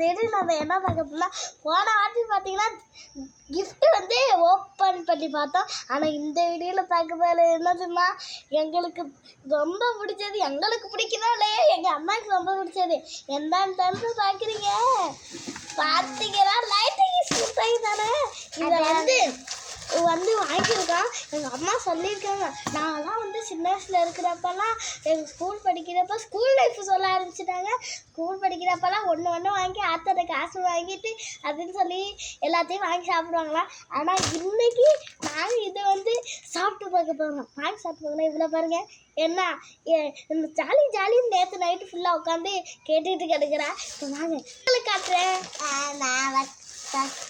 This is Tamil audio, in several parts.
தேடி நம்ம என்ன பார்க்க போனால் போன வாட்டி பார்த்தீங்கன்னா gift வந்து ஓப்பன் பண்ணி பார்த்தோம். ஆனால் இந்த வீடியோவில் பார்க்கறதுல என்னதுன்னா எங்களுக்கு ரொம்ப பிடிச்சது எங்களுக்கு பிடிக்கிறாலே எங்கள் அம்மாவுக்கு ரொம்ப பிடிச்சது. என்னன்னு தானே பார்க்குறீங்க? பார்த்தீங்கன்னா லைட்டிங் தானே? இதை வந்து வந்து வாங்கியிருக்கான். எங்கள் அம்மா சொல்லியிருக்காங்க. நான்லாம் வந்து சின்ன வயசில் இருக்கிறப்பெல்லாம் எங்கள் ஸ்கூல் படிக்கிறப்ப ஸ்கூல் லைஃப் சொல்ல ஆரம்பிச்சிட்டாங்க. ஸ்கூல் படிக்கிறப்பெல்லாம் ஒன்று ஒன்று வாங்கி ஆத்தோட காசு வாங்கிட்டு அப்படின்னு சொல்லி எல்லாத்தையும் வாங்கி சாப்பிடுவாங்களாம். ஆனால் இன்னைக்கு நாங்கள் இதை வந்து சாப்பிட்டு பார்க்க போகிறோம் வாங்கி சாப்பிட்டு பார்க்கலாம் இவ்வளோ பாருங்க. என்ன ஏ- இந்த ஜாலி ஜாலி நேற்று நைட்டு ஃபுல்லாக உட்காந்து கேட்டுக்கிட்டு கிடக்குறேன் இப்போ வாங்க. உங்களுக்கு காட்டுறேன். நான்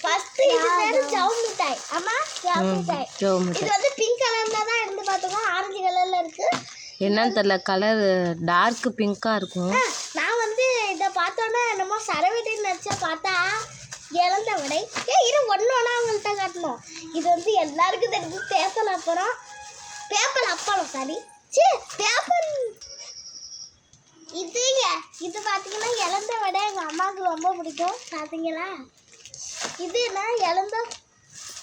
ஃபர்ஸ்ட் இது பேரு ஜவு மிட்டாய். ஆமா ஜவு மிட்டாய். இது வந்து பிங்க் கலர்ல தான் இருந்து பார்த்துக்கோங்க ஆரஞ்சு கலர்ல இருக்கு. என்னன்னு தெரில கலர் டார்க் பிங்காக இருக்கும். நான் வந்து இதை பார்த்தோன்னே என்னமோ சரவெட்டின்னு நினச்சா பார்த்தா இழந்த விடை ஏ இது ஒன்று ஒன்றா அவங்கள்ட்ட காட்டணும். இது வந்து எல்லாருக்கும் தெரிஞ்சு பேப்பர் அப்புறம் பேப்பர் அப்பளம் சாரி சே பேப்பர். இது இது பார்த்தீங்கன்னா இழந்த விடை எங்கள் அம்மாவுக்கு ரொம்ப பிடிக்கும் பார்த்தீங்களா இது என்ன? இழந்த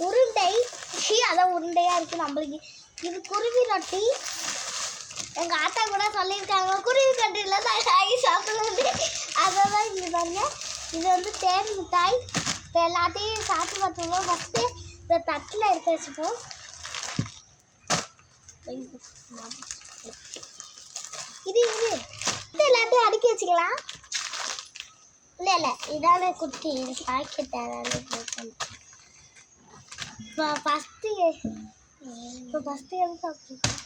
உருண்டை. ஷி அதான் உருண்டையாக இருக்குது நம்மளுக்கு. இது குருவி ரொட்டி. எங்கள் ஆத்தா கூட சொல்லியிருக்காங்க குருவி கட்டியில் தான் ஆகி சாப்பிடுறது அதை தான் இங்கே பாருங்க. இது வந்து தேன் மிட்டாய். இப்போ எல்லாத்தையும் சாப்பிட்டு பார்த்துருவோம் ஃபஸ்ட்டு இந்த தட்டில் எடுத்து வச்சுப்போம். இது இது. இது எல்லாத்தையும் அடுக்கி வச்சுக்கலாம். இல்லை இல்லை. இதான குட்டி. இது பாக்கெட் இப்போ ஃபஸ்ட்டு இப்போ ஃபஸ்ட்டு எது சாப்பிட்ருக்கோம்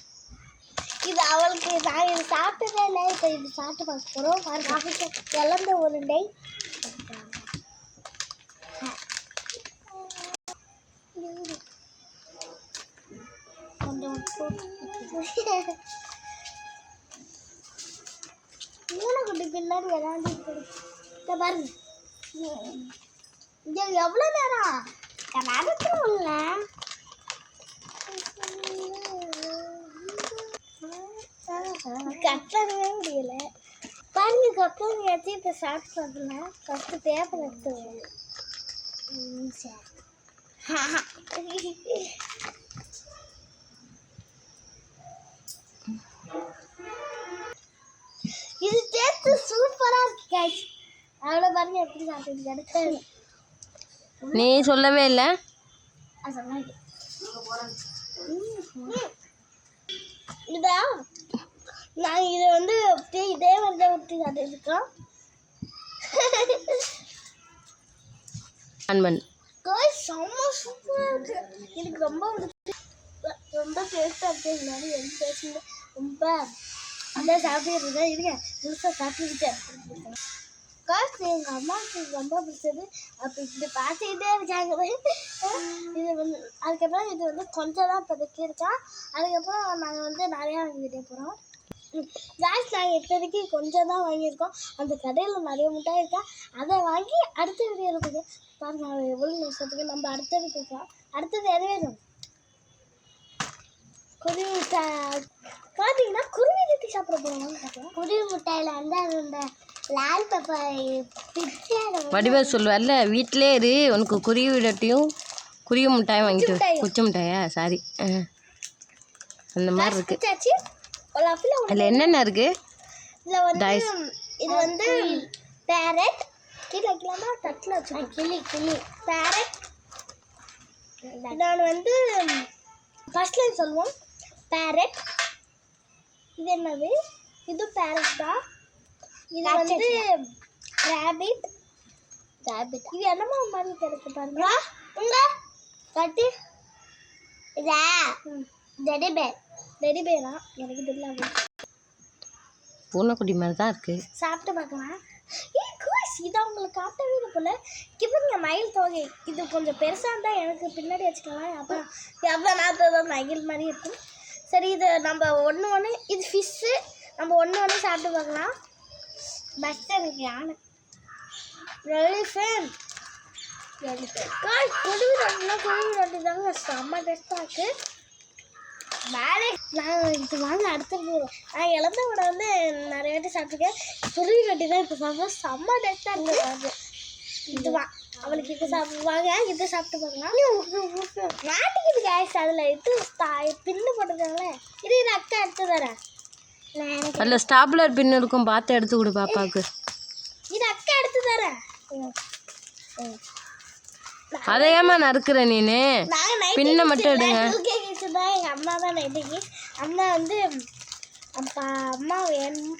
இது அவளுக்கு நான் இது சாப்பிட்டதே இல்லை. இப்போ இது சாப்பிட்டு பார்க்க போகிறோம் பாருங்க. இழந்த உருண்டை கொஞ்சம் மூணு குட்டி பின்னாடி விளாண்டு இதை பாருங்க இது எவ்வளோ நேரம்? நடக்கணும்ல கட்டவே முடியல. பாருங்க கட்டணி ஏற்றி இப்போ ஸ்டார்ட் பண்ணலாம் ஃபஸ்ட்டு பேப்பர் எடுத்து சரி. இது டேஸ்ட் சூப்பரா இருக்கு கைஸ் அவ்வளோ பாருங்க எப்படி சாப்பிட்டு கிடக்கு நீ சொல்லவே இல்லை. அது சொன்னாங்க இதா. நான் இதை? வந்து அப்படியே இதே மாதிரி தான் ஆன் பண்ணு காய் செம்ம சூப்பராக இருக்கு. எனக்கு ரொம்ப ரொம்ப டேஸ்ட்டாக இருக்கு. எல்லாரும் எந்த டேஸ்ட் ரொம்ப அதான் சாப்பிட்டு இருக்கேன் இருங்க முழுசாக சாப்பிட்டுக்கிட்டேன் காசு எங்கள் அம்மாவுக்கு ரொம்ப பிடிச்சது அப்போ இது பார்த்துக்கிட்டே இருக்காங்க இது வந்து அதுக்கப்புறம் இது வந்து கொஞ்சம் தான் இப்போதைக்கு இருக்கான் அதுக்கப்புறம் நாங்கள் வந்து நிறையா வாங்கிட்டே போகிறோம் கேஸ் நாங்கள் இப்போதைக்கு கொஞ்சம் தான் வாங்கியிருக்கோம் அந்த கடையில் நிறைய மிட்டாய் இருக்கா அதை வாங்கி அடுத்த வீடியோ இருக்குது பாருங்க அவன் எவ்வளோ நிமிஷத்துக்கு நம்ம அடுத்தது போகிறோம் அடுத்தது எது வேணும் குருவி மிட்டாய் பார்த்தீங்கன்னா குருவி ரொட்டி சாப்பிட போகிறோம் குருவி மிட்டாயில் வந்து அது இந்த வடிவ சொல்லுவல்ல வீட்டிலே இரு உனக்கு குருவி ரொட்டியும் குருவி மிட்டாயும் வாங்கிட்டு. குச்சி மிட்டாயா? சாரி. அந்த மாதிரி இருக்கு. அதில் என்னென்ன இருக்கு? Dice. இது வந்து பேரட் கீழே வைக்கலாமா? தட்டில் வச்சு கிளி கிளி. பேரட் நான் வந்து ஃபர்ஸ்ட் லைன் சொல்லுவோம். பேரட் இது என்னது? இது பேரட் தான். இது வந்து ரேபிட் ரேபிட் இது என்னமா மாதிரி கிடைக்கு பாருங்க. உங்க? கட்டி இதா? டெடி பேர் டெடி பேரா எனக்கு தெரியல பூனைக்குடி மாதிரி தான் இருக்கு. சாப்பிட்டு பார்க்கலாம். ஏ கோஸ் இதை உங்களுக்கு காட்டவே இல்லை போல. கிவங்க மயில் தொகை. இது கொஞ்சம் பெருசாக இருந்தால் எனக்கு பின்னாடி வச்சுக்கலாம். அப்போ எவ்வளோ நாற்பது மயில் மாதிரி இருக்கும். சரி இது நம்ம ஒன்று ஒன்று இது ஃபிஷ்ஷு நம்ம ஒன்று ஒன்று சாப்பிட்டு பார்க்கலாம். பஸ் எனக்கு யானை எலிஃபென்ட் காய் குருவி ரொட்டினா குருவி ரொட்டி தாங்க செம்ம டேஸ்ட்டாக இருக்குது மேலே நான் இது வாங்க அடுத்து போகிறோம் நான் இழந்த விட வந்து நிறைய வாட்டி சாப்பிட்ருக்கேன் குருவி ரொட்டி தான் இப்போ சாப்பிட்றேன். செம்ம டேஸ்ட்டாக இருக்குது இதுவா அவளுக்கு இது சாப்பிடுவாங்க இது சாப்பிட்டு பாருங்க. மாட்டிக்குது கேஸ் அதில் இது தா- பின்னு போட்டுருக்காங்களே. இது இது அக்கா எடுத்து தரேன் அதில் ஸ்டாப்லர் பின் இருக்கும் பார்த்து எடுத்து கொடு பாப்பாவுக்கு. இது அக்கா எடுத்து தரேன். அதை ஏமா நறுக்கிற நீனு? பின்னை மட்டும் எடுங்க. எங்கள் அம்மா தான் நைட்டுக்கு அம்மா வந்து அப்பா அம்மா வேணும்.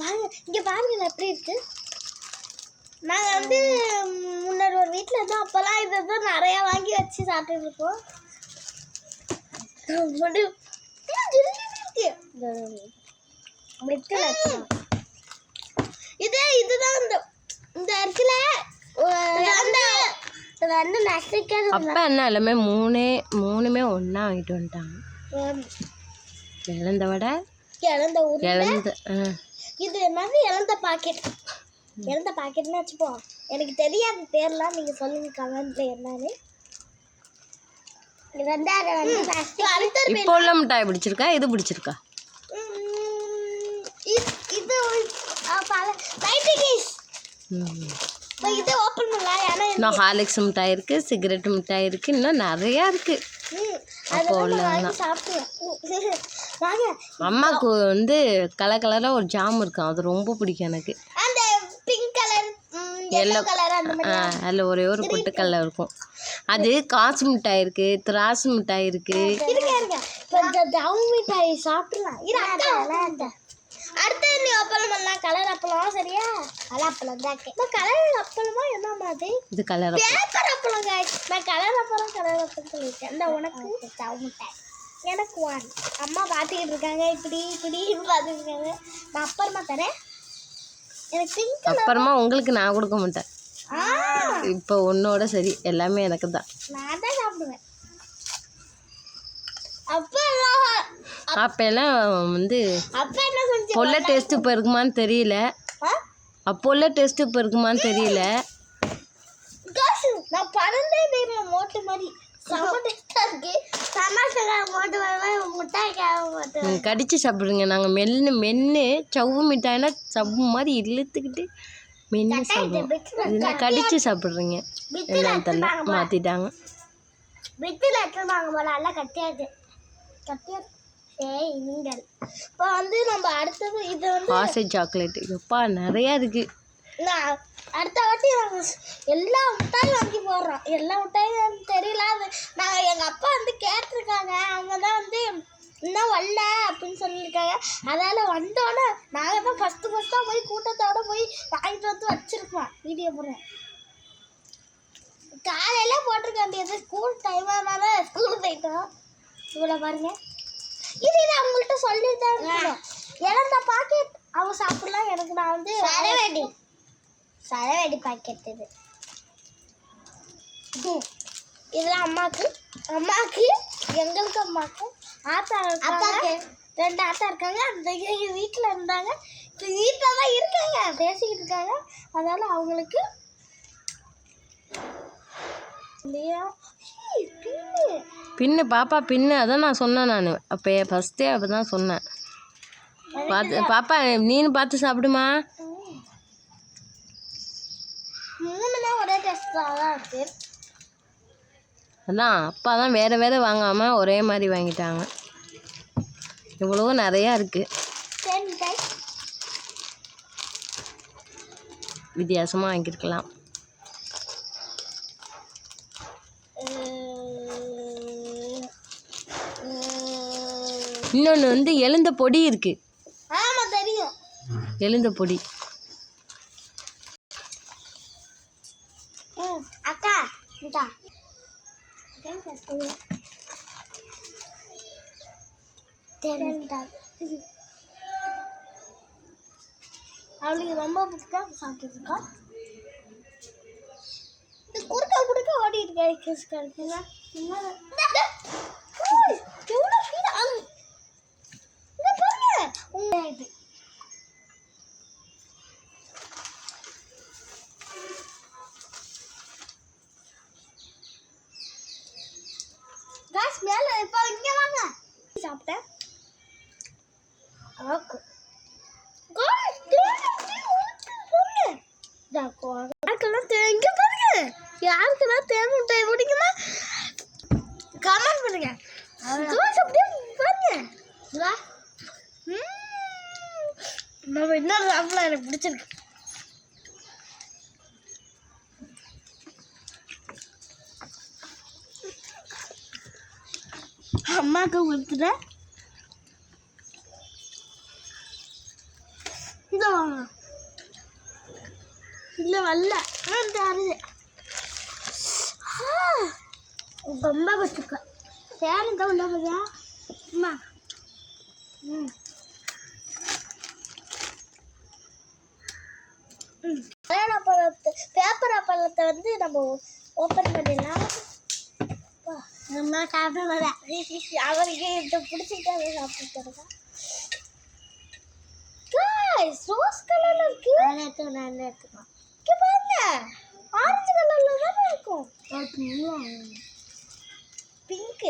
வாங்க இங்கே பாருங்க எப்படி இருக்கு? நாங்கள் வந்து முன்னாடி ஒரு வீட்டில் இருந்தோம். அப்போல்லாம் இது தான் நிறையா வாங்கி வச்சு சாப்பிட்டுட்டு இருப்போம் அப்படி ம், ஜில்லு இருக்கு. இந்த விட்டுல வச்சுக்கலாம். இது இதுதான் இந்த இந்த இது வந்து நசுக்கிறது அப்பா என்ன எல்லாமே மூணே மூணுமே ஒன்றா வாங்கிட்டு வந்துட்டாங்க. இழந்த வடை இழந்த இது என்னது இழந்த பாக்கெட் இழந்த பாக்கெட்னு வச்சுப்போம் எனக்கு தெரியாத பேர்லாம் நீங்கள் சொல்லுங்க கமெண்ட்ல என்னன்னு இது வந்து அதை வந்து அடுத்த பேர் இப்போ உள்ள மிட்டாய் பிடிச்சிருக்கா? இது பிடிச்சிருக்கா? இன்னும் ஹார்லிக்ஸ் மிட்டாய் இருக்குது சிகரெட் மிட்டாய் இருக்குது இன்னும் நிறையா இருக்குது அப்போ அம்மாவுக்கு வந்து கலர் கலராக ஒரு ஜாம் இருக்கும் அது ரொம்ப பிடிக்கும் எனக்கு. எல்லோ அதில் ஒரே ஒரு பொட்டுக்கல்ல இருக்கும். அது காசு மிட்டாய் இருக்குது திராசு மிட்டாய் இந்த தவு மிட்டாய் சாப்பிடலாம். அடுத்து நீ அப்பளம் பண்ணலாம். கலர் அப்பளம் சரியா? கலர் அப்பளம் தான் இப்போ கலர் அப்பளமா என்ன மாதிரி இது கலர் பேப்பர் அப்பளம். நான் கலர் அப்பளம் கலர் அப்பளம் சொல்லிட்டேன். இந்த உனக்கு. தவு மிட்டாய். எனக்கு ஒன் அம்மா பார்த்துக்கிட்டு இருக்காங்க. இப்படி இப்படி பார்த்துட்டு இருக்காங்க. நான் அப்புறமா தரேன். அப்புறமா உங்களுக்கு நான் கொடுக்க மாட்டேன். இப்போ உன்னோட சரி எல்லாமே எனக்கு தான் அப்போல்லாம் வந்து பொல்ல டேஸ்ட் இப்போ இருக்குமான்னு தெரியல. அப்போ உள்ள டேஸ்ட் இப்போ இருக்குமான்னு தெரியல. நான் பறந்தே தெரியும் மோட்டு மாதிரி. டேஸ்டா இருக்கு. சமாசகா மோட்டு மாதிரி முட்டாய்க்காக மோட்டு நீங்க கடிச்சு சாப்பிடுங்க. நாங்கள் மென்னு மென்று சவ்வு மிட்டாய்னா சவ்வு மாதிரி இழுத்துக்கிட்டு மென்று சாப்பிடுவோம். இதுனா கடிச்சு சாப்பிட்றீங்க. என்னன்னு தெரியல மாற்றிட்டாங்க பித்தில் எடுத்துருவாங்க போல. எல்லாம் கட்டியாது. கட்டியாது. நீங்கள். இப்போ வந்து நம்ம அடுத்தது இது வந்து ஆசை சாக்லேட் எப்பா நிறையா இருக்குது நான் அடுத்த வாட்டி நாங்கள் எல்லா மிட்டாயும் வாங்கி போடுறோம். எல்லா மிட்டாயும் தெரியல. அது நாங்கள் எங்கள் அப்பா வந்து கேட்டிருக்காங்க. அவங்க தான் வந்து இன்னும் வரல அப்படின்னு சொல்லியிருக்காங்க. அதனால் வந்தோடனே நாங்கள் தான் ஃபஸ்ட்டு ஃபஸ்ட்டாக போய் கூட்டத்தோட போய் வாங்கிட்டு வந்து வச்சுருக்கோம். வீடியோ போடுறேன் காலையில் போட்டிருக்க வேண்டியது ஸ்கூல் இருந்தாலும் ஸ்கூல் போயிட்டோம் இவ்வளோ பாருங்க. இது இது அவங்கள்ட்ட சொல்லி தான் இழந்த பாக்கெட் அவ சாப்பிடலாம் எனக்கு நான் வந்து சரவெடி. சரவெடி பாக்கெட் இது. இதெல்லாம் அம்மாக்கு. அம்மாக்கு எங்களுக்கு அம்மாக்கு ஆத்தா இருக்காங்க. ரெண்டு ஆத்தா இருக்காங்க. அந்த எங்க வீட்டில் இருந்தாங்க. இப்போ வீட்டில் தான் இருக்காங்க. பேசிக்கிட்டு இருக்காங்க. அதனால அவங்களுக்கு இல்லையா? பின்னு. பாப்பா பின்னு. அதான் நான் சொன்னேன் நான். அப்போ ஃபஸ்ட்டே அப்போ தான் சொன்னேன். பார்த்து பாப்பா நீனு பார்த்து சாப்பிடுமா? மூணுமே ஒரே டேஸ்ட்டாக தான் இருக்கு. அதான் அப்பா தான் வேறு வேறு வாங்காமல் ஒரே மாதிரி வாங்கிட்டாங்க. இவ்வளோ நிறையா இருக்குது வித்தியாசமாக வாங்கியிருக்கலாம். உம், உம். இன்னொன்று வந்து எழுந்த பொடி இருக்குது எழுந்த பொடி ம் அக்கா இந்தா தெரியுதா அவளுக்கு ரொம்ப பிடிச்சா சாப்பிட்டுருக்கா இந்த குறுக்க குறுக்க ஓடி இருக்கா கிஸ் இருக்குங்க எவ்வளோ ஃபீல் பாருங்க இது? காசு மேல இப்போ இங்க வாங்க. சாப்பிட்டேன் ஓகே யாருக்கெல்லாம் தே இங்கே பாருங்க. யாருக்கெல்லாம் தேன் மிட்டாய் பிடிக்குமா கமெண்ட் பண்ணுங்க. தோசை அப்படியே பாருங்க. நம்ம இன்னொரு சாப்பிடலாம் எனக்கு பிடிச்சிருக்கு. அம்மாவுக்கு கொடுத்துட்டேன் இந்த வாங்க இல்லை வரல. அருது. ரொம்ப கஷ்டம் தேன் தான் உள்ள போதா அம்மா. ம். ம். பேப்பர் அப்பளத்தை வந்து நம்ம ஓப்பன் பண்ணிடலாம் நம்ம சாப்பிட வர அவருக்கு இதை பிடிச்சிக்கிட்டு அதை சாப்பிட்டு Guys, ரோஸ் கலர்ல இருக்கு. நான் எடுத்து நான் எடுத்துக்கலாம் இங்க பாருங்க. ஆரஞ்சு கலர்ல தானே இருக்கும். பிங்க்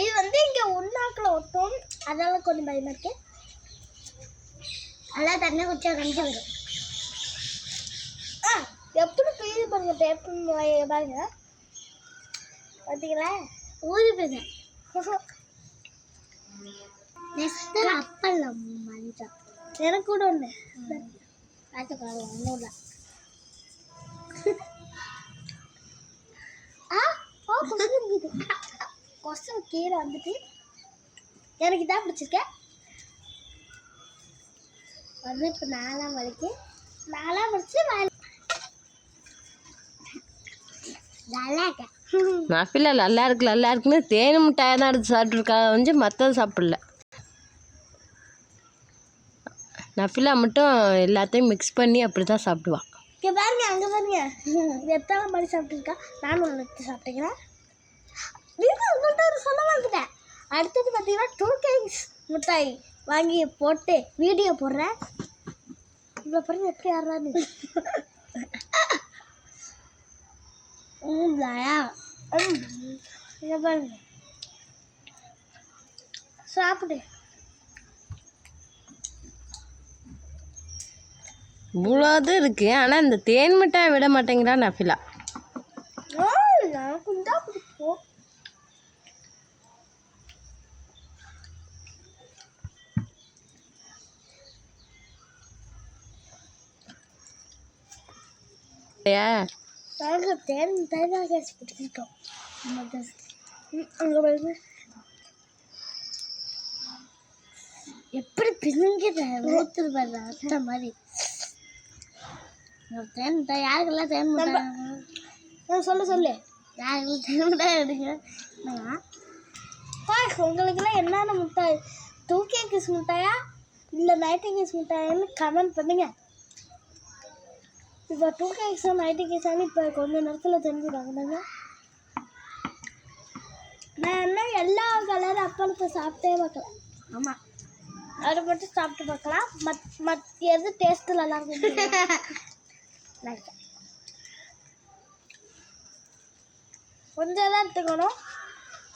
இது வந்து இங்க உண்ணாக்குல ஒட்டும். அதனால கொஞ்சம் பயமா இருக்கு. அதெல்லாம் தண்ணி குடிச்சா கஞ்சி வரும் எப்படி பெய்யுது பாருங்க பேப்பர் பாருங்க. பார்த்தீங்களா ஊதி போயிது நெக்ஸ்ட் அப்பளம் மஞ்சள் எனக்கு கூட ஒன்று பார்த்துக்கலாம் ஒன்றும் இல்லை ஆ ஓ கொசு இருக்குது கொசு கீழே வந்துட்டு எனக்கு பிடிச்சிருக்கேன் வந்து இப்போ நாலாம் வலிக்கு நாலாம் வலிச்சு நல்லா இருக்கேன் நஃபிலா நல்லா இருக்கு நல்லா இருக்குன்னு தேன் மிட்டாயை தான் எடுத்து சாப்பிட்ருக்கா வந்து மற்றது சாப்பிடல. நஃபிலா மட்டும் எல்லாத்தையும் மிக்ஸ் பண்ணி அப்படி தான் சாப்பிடுவான் இங்கே பாருங்க அங்கே பாருங்க. எத்தனை மணி சாப்பிட்டுருக்கா? நானும் ஒன்று எடுத்து சாப்பிட்டுக்கிறேன். நீங்கள் உங்கள்கிட்ட ஒரு சொல்ல வந்துட்டேன் அடுத்தது பார்த்தீங்கன்னா டூ கேக்ஸ் மிட்டாய் வாங்கி போட்டு வீடியோ போடுறேன். இவ்வளோ பாருங்க எப்படி ஆடுறான்னு. பாருங்க. சாப்பிடு. இவ்வளோ இது இருக்குது ஆனால் இந்த தேன் மிட்டாயை விட மாட்டேங்கிறா நஃபிலா. ஆ எனக்கு தான் பிடிக்கும் ஏன் நாங்கள் தேன் தேங்காய் கேஸ் பிடிச்சிருக்கோம் அங்கே பாருங்க எப்படி பிரிஞ்சுது ஊற்றுது பாருங்க அந்த மாதிரி. தேன் மிட்டாய் யாருக்கெல்லாம் தேன் மிட்டாய் சொல்லு சொல்லு. யாருக்கெல்லாம் தேன் மிட்டாய் எடுங்க என்னென்ன மிட்டாய்? டூ கேக்கிஸ் மிட்டாயா? இல்லை நைட்டி கேஸ் மிட்டாயான்னு கமெண்ட் பண்ணுங்க. இப்போ டூ கேக்ஸ் நைட்டி கேக்ஸானு இப்போ கொஞ்ச நேரத்தில் தெரிஞ்சுட்டாங்க நாங்கள் நான் என்ன எல்லா கலர் அப்பளத்தை சாப்பிட்டே பார்க்கல ஆமாம் அதை மட்டும் சாப்பிட்டு பார்க்கலாம். மத் மத் எது டேஸ்ட்டில் நல்லா இருக்கும் கொஞ்சம் தான் எடுத்துக்கணும்.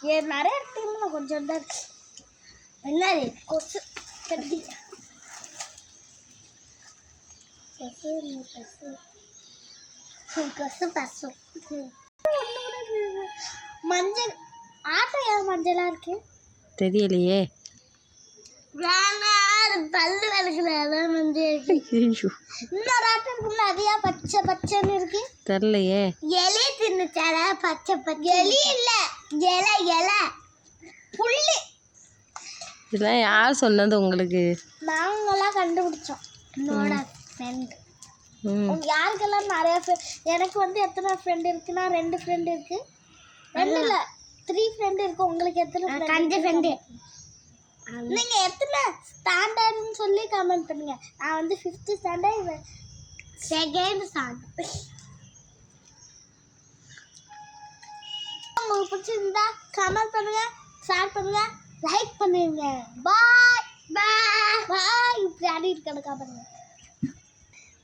ஏ நிறைய எடுத்துக்கணும். கொஞ்சம் தான் இருக்கு என்னது? கொசு. கட்டி கொசு பசு மஞ்சள் ஆட்டோ ஏன் மஞ்சளாக இருக்கு? தெரியலையே. பல்லு விளக்குல மஞ்சள் இருக்கு. ஐயோ, இன்னொரு ஆட்டம் அது ஏன் பச்சை பச்சைன்னு இருக்கு? தெரிலையே எலி தின்னுச்சால பச்சை பச்சை. எலி இல்ல இலை இலை. புல்லு இதெல்லாம் யார் சொன்னது உங்களுக்கு? நாங்களாம் கண்டுபிடிச்சோம். என்னோட ஃப்ரெண்ட் யாருக்கெல்லாம் நிறைய எனக்கு வந்து எத்தனை ஃப்ரெண்ட் இருக்குன்னா ரெண்டு ஃப்ரெண்ட் இருக்கு. ரெண்டு இல்ல த்ரீ ஃப்ரெண்ட் இருக்கு. உங்களுக்கு எத்தனை அஞ்சு ஃப்ரெண்டு நீங்க எத்தனை ஸ்டாண்டர்ட்னு சொல்லி கமெண்ட் பண்ணுங்க. நான் வந்து ஃபிஃப்த் ஸ்டாண்டர்ட் செகண்ட் ஸ்டாண்டர்ட் உங்களுக்கு பிடிச்சிருந்தா கமெண்ட் பண்ணுங்க ஷேர் பண்ணுங்க லைக் பண்ணுங்க. பாய் பாய் பாய் இப்படி ஆடிட்டு கிடக்கா பாருங்க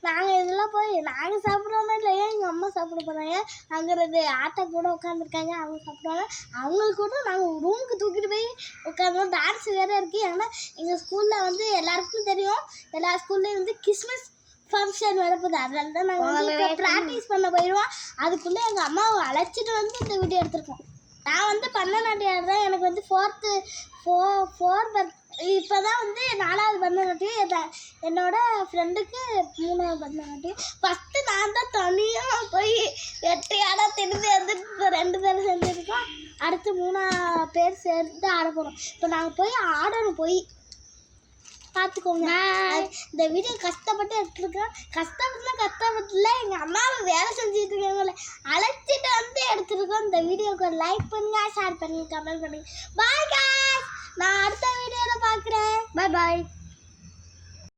நாங்கள் இதெல்லாம் போய் நாங்கள் சாப்பிட்றோமே இல்லையா? எங்கள் அம்மா சாப்பிட போகிறாங்க அங்கே ரெண்டு ஆட்டோ கூட உட்காந்துருக்காங்க அவங்க சாப்பிடுவாங்க. அவங்களுக்கு கூட நாங்கள் ரூமுக்கு தூக்கிட்டு போய் உட்காந்தோம் டான்ஸ் வேறு இருக்குது ஏன்னா எங்கள் ஸ்கூலில் வந்து எல்லாருக்கும் தெரியும். எல்லா ஸ்கூல்லேயும் வந்து கிறிஸ்மஸ் ஃபங்க்ஷன் வரப்போகுது அதனால தான் நாங்கள் வந்து ப்ராக்டிஸ் பண்ண போயிடுவோம் அதுக்குள்ளே எங்கள் அம்மாவை அழைச்சிட்டு வந்து இந்த வீடியோ எடுத்திருக்கோம். நான் வந்து பரதநாட்டியம் ஆடுறேன் எனக்கு வந்து ஃபோர்த்து ஃபோ ஃபோர் பர்த் இப்போ தான் வந்து நாலாவது எத- என்னோட ஃப்ரெண்டுக்கு மூணாவது பரதநாட்டியம் ஃபஸ்ட்டு நான் தான் தனியாக போய் எட்டு இடம் திரும்பி வந்து இப்போ ரெண்டு பேரும் செஞ்சுருக்கோம் அடுத்து மூணா பேர் சேர்ந்து ஆட போகிறோம் இப்போ நாங்கள் போய் ஆடணும் போய். பார்த்துக்கோங்க இந்த வீடியோ கஷ்டப்பட்டு எடுத்துருக்கேன். கஷ்டப்பட்டுனா கஷ்டப்பட்டுல எங்கள் அம்மாவை வேலை செஞ்சுட்டு இருக்காங்களே அழைச்சிட்டு வந்து எடுத்துருக்கோம் இந்த வீடியோக்கு. லைக் பண்ணுங்க ஷேர் பண்ணுங்க கமெண்ட் பண்ணுங்க. பாய் guys! நான் அடுத்த வீடியோவில் பார்க்குறேன். பாய் பாய்